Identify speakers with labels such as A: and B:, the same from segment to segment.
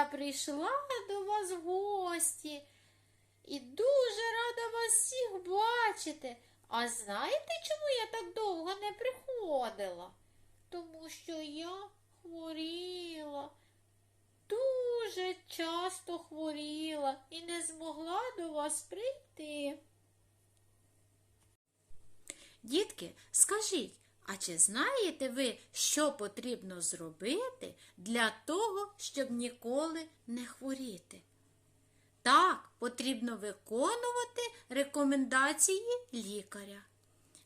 A: я прийшла до вас в гості і дуже рада вас всіх бачити. А знаєте, чому я так довго не приходила? Тому що я хворіла, дуже часто хворіла і не змогла до вас прийти. Дітки, скажіть, а чи знаєте ви, що потрібно зробити для того, щоб ніколи не хворіти? Так, потрібно виконувати рекомендації лікаря.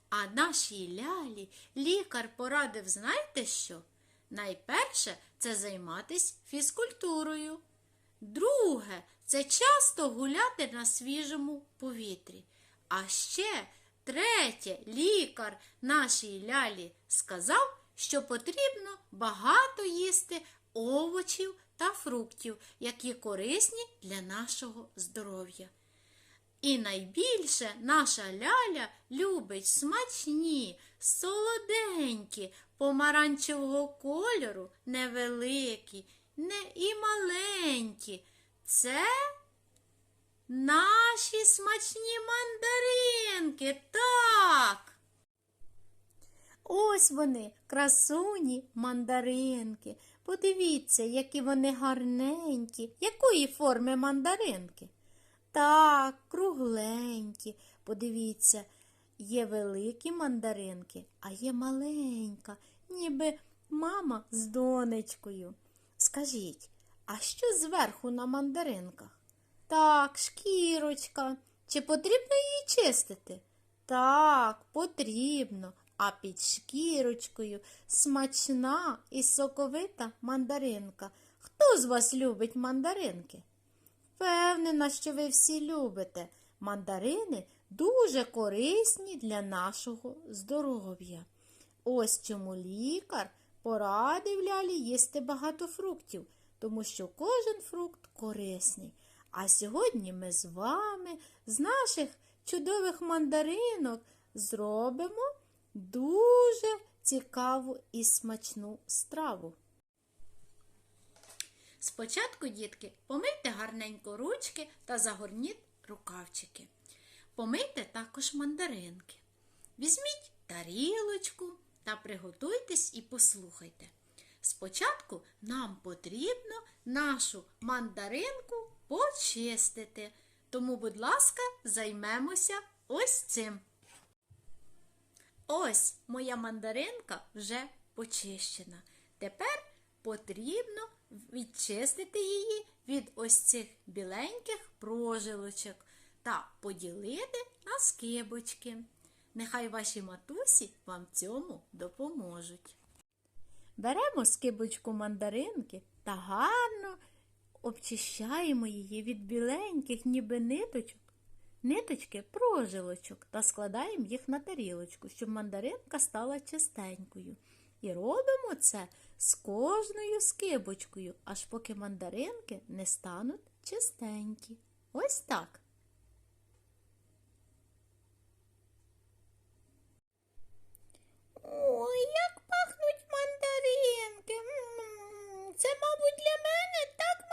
A: А нашій лялі лікар порадив, знаєте що? Найперше це займатися фізкультурою. Друге це часто гуляти на свіжому повітрі. А ще третє, лікар нашій лялі сказав, що потрібно багато їсти овочів та фруктів, які корисні для нашого здоров'я. І найбільше наша ляля любить смачні, солоденькі, помаранчевого кольору, невеликі, не і маленькі. Це наші смачні мандаринки, так. Ось вони, красуні мандаринки. Подивіться, які вони гарненькі. Якої форми мандаринки? Так, кругленькі. Подивіться, є великі мандаринки, а є маленька, ніби мама з донечкою. Скажіть, а що зверху на мандаринках? Так, шкірочка. Чи потрібно її чистити? Так, потрібно. А під шкірочкою смачна і соковита мандаринка. Хто з вас любить мандаринки? Впевнена, що ви всі любите. Мандарини дуже корисні для нашого здоров'я. Ось чому лікар порадив лялі їсти багато фруктів, тому що кожен фрукт корисний. А сьогодні ми з вами з наших чудових мандаринок зробимо дуже цікаву і смачну страву. Спочатку, дітки, помийте гарненько ручки та загорніть рукавчики. Помийте також мандаринки. Візьміть тарілочку та приготуйтесь і послухайте. Спочатку нам потрібно нашу мандаринку почистити. Тому, будь ласка, займемося ось цим. Ось моя мандаринка вже почищена. Тепер потрібно відчистити її від ось цих біленьких прожилочок та поділити на скибочки. Нехай ваші матусі вам цьому допоможуть. Беремо скибочку мандаринки та гарно обчищаємо її від біленьких, ніби ниточок, ниточки прожилочок та складаємо їх на тарілочку, щоб мандаринка стала чистенькою. І робимо це з кожною скибочкою, аж поки мандаринки не стануть чистенькі. Ось так. Ой, як пахнуть мандаринки. Це, мабуть, для мене так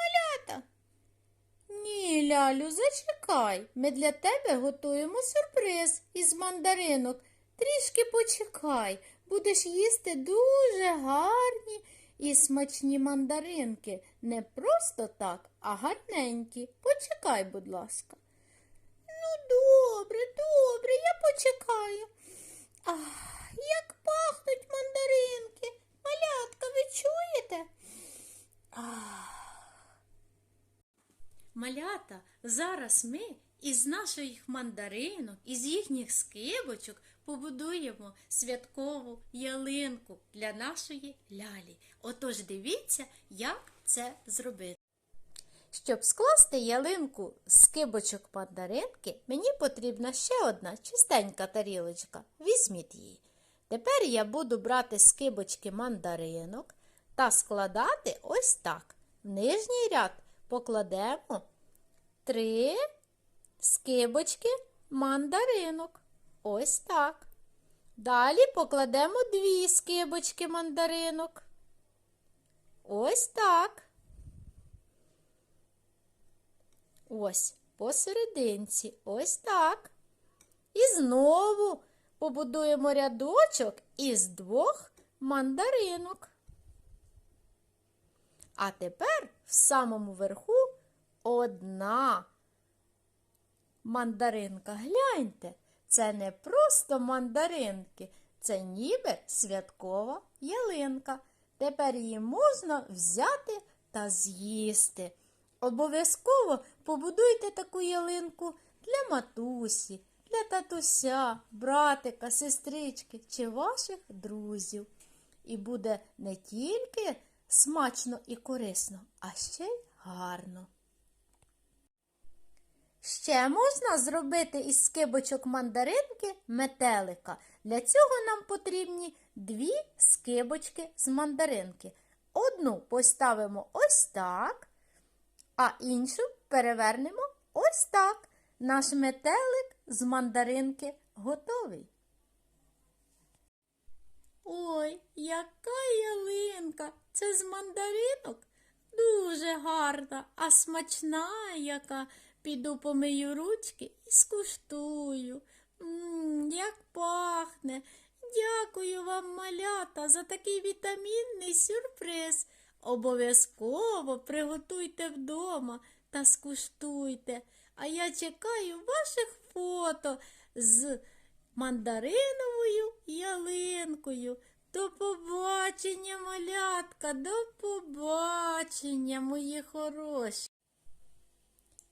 A: Лялю, зачекай. Ми для тебе готуємо сюрприз із мандаринок. Трішки почекай, будеш їсти дуже гарні і смачні мандаринки. Не просто так, а гарненькі. Почекай, будь ласка. Ну, добре, добре, я почекаю. Ах, як пахнуть мандаринки. Малятка, ви чуєте? Ах. Малята, зараз ми із наших мандаринок, із їхніх скибочок побудуємо святкову ялинку для нашої лялі. Отож дивіться, як це зробити. Щоб скласти ялинку з скибочок мандаринки, мені потрібна ще одна чистенька тарілочка. Візьміть її. Тепер я буду брати скибочки мандаринок та складати ось так. В нижній ряд покладемо три скибочки мандаринок. Ось так. Далі покладемо дві скибочки мандаринок. Ось так. ось посерединці, ось так. І знову побудуємо рядочок із двох мандаринок. А тепер в самому верху одна мандаринка. Гляньте, це не просто мандаринки, це ніби святкова ялинка. Тепер її можна взяти та з'їсти. Обов'язково побудуйте таку ялинку для матусі, для татуся, братика, сестрички чи ваших друзів. І буде не тільки смачно і корисно, а ще й гарно. Ще можна зробити із скибочок мандаринки метелика. Для цього нам потрібні дві скибочки з мандаринки. Одну поставимо ось так, а іншу перевернемо ось так. Наш метелик з мандаринки готовий. Ой, яка ялинка! Це з мандаринок? Дуже гарна, а смачна яка. Піду помию ручки і скуштую. Мм, як пахне. Дякую вам, малята, за такий вітамінний сюрприз. Обов'язково приготуйте вдома та скуштуйте. А я чекаю ваших фото з мандариновою ялинкою. До побачення, малятка, до побачення, мої хороші.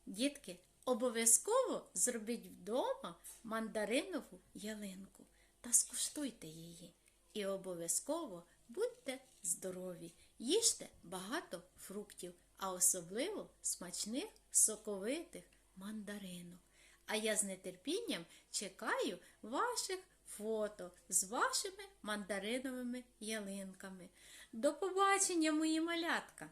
A: Дітки, обов'язково зробіть вдома мандаринову ялинку та скуштуйте її. І обов'язково будьте здорові, їжте багато фруктів, а особливо смачних соковитих мандаринок. А я з нетерпінням чекаю ваших фото з вашими мандариновими ялинками. До побачення, мої малятка!